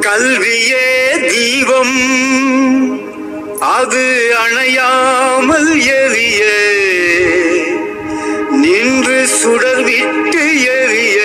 கல்வியே தீபம். அது அணையாமல் எரிய நின்று சுடர் விட்டு எரிய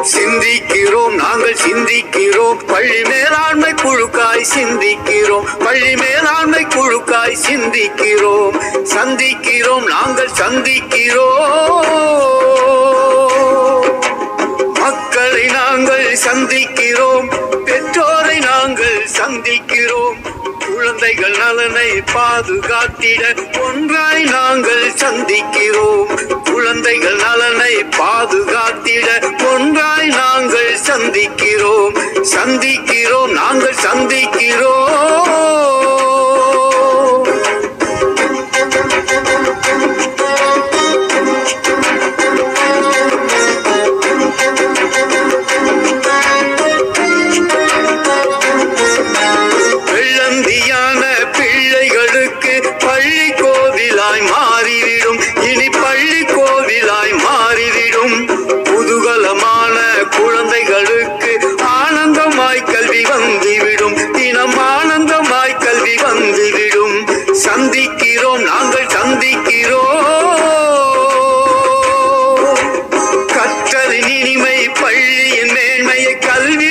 சிந்திக்கிறோம் நாங்கள் சிந்திக்கிறோம். பள்ளி மேலாண்மை குழுக்காய் சிந்திக்கிறோம். பள்ளி மேலாண்மை குழுக்காய் சிந்திக்கிறோம். சந்திக்கிறோம் நாங்கள் சந்திக்கிறோம். மக்களை நாங்கள் சந்திக்கிறோம். பெற்றோரை நாங்கள் சந்திக்கிறோம். குழந்தைகள் நலனை பாதுகாத்திட ஒன்றாய் நாங்கள் சந்திக்கிறோம். குழந்தைகள் நலனை பாது சந்திக்கிறோம் கல்வி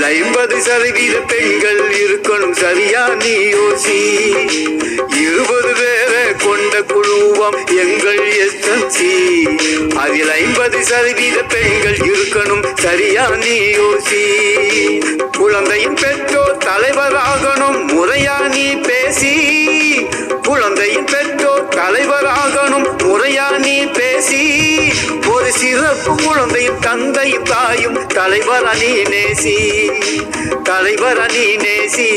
இதில் ஐம்பது சதவீத பெண்கள் இருக்கணும். சரியா நீ யோசி. இருபது பேரை கொண்ட குழுவம் எங்கள் எஸ்எம்சி. அதில் ஐம்பது சதவீத பெண்கள் இருக்கணும். சரியா நீ யோசி. குழந்தையின் பெற்றோர் தலைவராகணும். முறையா நீ பேசி. குழந்தையின் பெற்றோர் தலைவராகணும். முறையா நீ பேசி. ஒரு சிறப்பு குழந்தையின் தந்தையும் தான். தலைவர் அணி நேசி தலைவர் அணி நேசி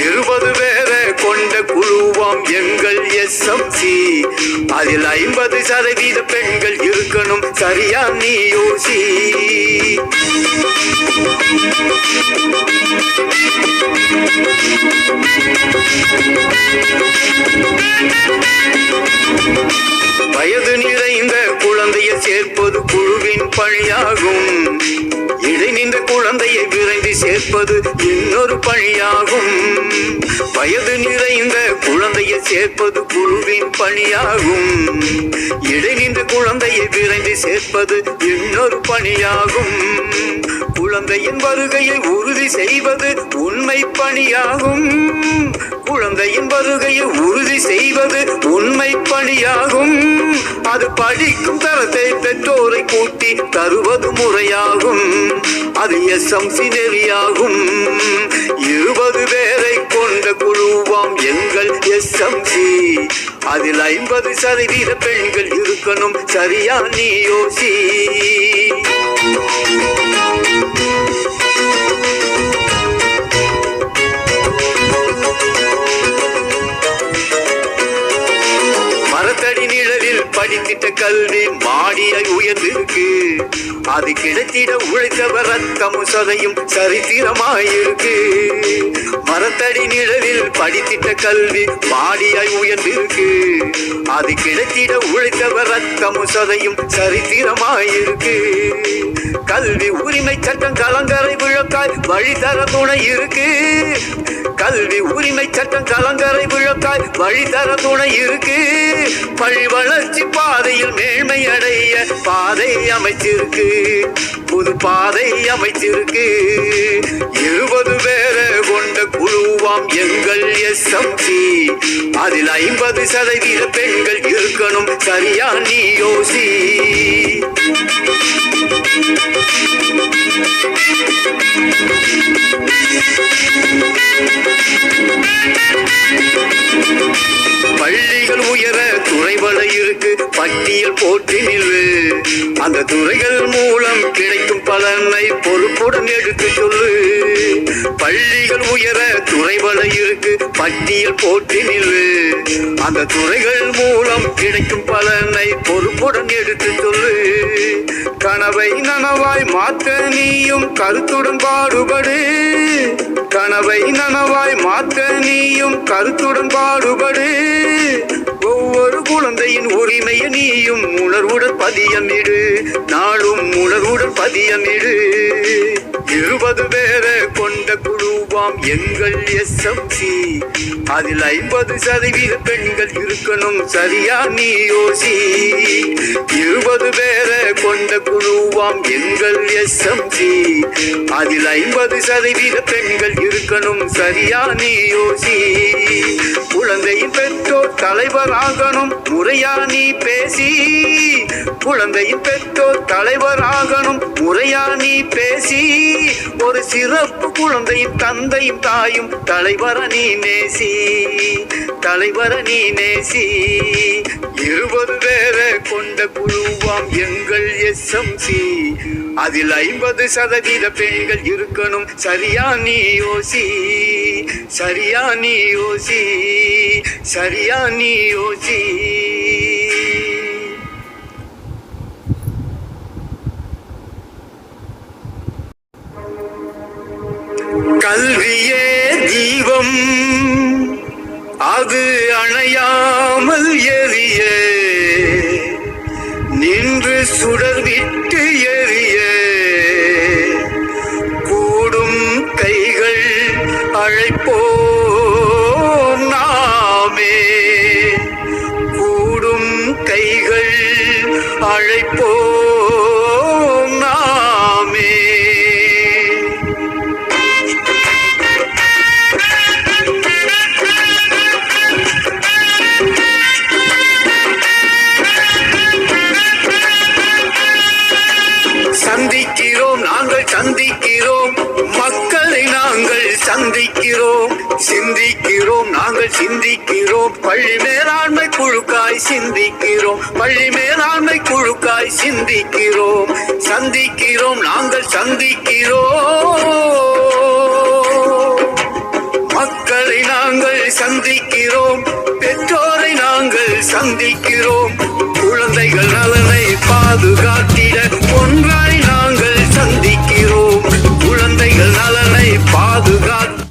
இருபது பேர் கொண்ட குழுவாம் எங்கள் எஸ்எம்சி அதில் ஐம்பது சதவீத பெண்கள் இருக்கணும். சரியா நீ யோசி. வயது நிறைந்த குழந்தையை சேர்ப்பது குழுவின் பணியாகும். இடை நின்ற குழந்தையை விரைந்து சேர்ப்பது இன்னொரு பணியாகும். வயது நிறைந்த குழந்தையை சேர்ப்பது குழுவின் பணியாகும். இடை குழந்தையை விரைந்து சேர்ப்பது இன்னொரு பணியாகும். குழந்தையின் வருகையை உறுதி செய்வது உண்மை பணியாகும். குழந்தையின் வருகையை உறுதி செய்வது உண்மை பணியாகும். அது படிக்கும் தரத்தை பெற்றோரை கூட்டி தருவது முறையாகும். அது எஸ்எம்சி நெறியாகும். இருபது பேரை குழுவாம் எங்கள் எஸ்எம்சி அதில் ஐம்பது சதவீத பெண்கள் இருக்கணும். சரியா நீ யோசி. படித்திட்ட கல்வி மாடியை உயர்ந்திருக்கு. அது கிடைத்திட உழைத்தவர் ரத்தமும் சதையும் சரித்திரமாயிருக்கு. மரத்தடி நிழலில் படித்திட்ட கல்வி மாடியாய் உயர்ந்திருக்கு. அது கிடைத்திட உழைத்தவர் ரத்தமும் சதையும் சரித்திரமாயிருக்கு. கல்வி உரிமை சட்டம் கலங்கரை விழக்காய் வழிதர துணை இருக்கு. கல்வி உரிமை சட்டம் கலங்கரை விழக்காய் வழித்தர துணை இருக்கு. பழி வளர்ச்சி பாதையில் மேன்மை அடைய பாதை அமைச்சிருக்கு. புது பாதை அமைத்திருக்கு. இருபது பேரை கொண்ட குழுவாம் எங்கள் எஸ்எம்சி அதில் ஐம்பது சதவீத பெண்கள் இருக்கணும் சரியா நீ யோசி. பள்ளிகள் உயர துறைவள இருக்கு பட்டியல் போட்டி நில்வு. அந்த துறைகள் மூலம் கிடை கிடைக்கும் பலனை பொறுப்புடன் எடுத்து சொல்லு. பள்ளிகள் உயர துறைவலை இருக்கு பட்டியல் போட்டி நில்லு. அந்த துறைகள் மூலம் கிடைக்கும் பலனை பொறுப்புடன் எடுத்து சொல்லு. கனவை நனவாய் மாற்ற நீயும் கருத்துடன் பாடுபடு. கனவை நனவாய் மாற்ற நீயும் கருத்துடன் பாடுபடு. ஒவ்வொரு குழந்தையின் உரிமையை நீயும் உணர்வுடன் பதியமிடு. நாளும் பதியமிடு. இருபது பேரை கொண்ட குழுவாம் எங்கள் எஸ்எம்சி அதில் ஐம்பது சதவீத பெண்கள் இருக்கணும் சரியா நீ யோசி. இருபது பேரை கொண்ட எங்கள் எஸ்எம்ஜி. அதில் ஐம்பது சதவீத பெண்கள் இருக்கணும் சரியா நீ யோசி. குழந்தையின் பெற்றோர் தலைவராகணும் முறையா நீ பேசி. குழந்தையின் பெற்றோர் தலைவராகணும் முறையா நீ பேசி. ஒரு சிறப்பு குழந்தையின் தந்தையும் தாயும் தலைவர நீ நேசி. தலைவர நீ நேசி. இருபது பேரை கொண்ட குழுவாம் எங்கள் எஸ்எம்சி அதில் ஐம்பது சதவீத பெண்கள் இருக்கணும். சரியா நீ யோசி. சரியா நீ யோசி. சரியா நீ யோசி. கல்வியே தீபம். அது அணையாமல் எரிய. நின்று சுடர் சந்திக்கிறோம் சிந்திக்கிறோம் நாங்கள் சிந்திக்கிறோம். பள்ளி மேலாண்மை குழுக்காய் சிந்திக்கிறோம் பள்ளி மேலாண்மை குழுக்காய் சிந்திக்கிறோம். சந்திக்கிறோம் நாங்கள் சந்திக்கிறோம். மக்களை நாங்கள் சந்திக்கிறோம் பெற்றோரை நாங்கள் சந்திக்கிறோம். குழந்தைகள் நலனை பாதுகாக்க எங்கள் நலனை பாதுகாத்து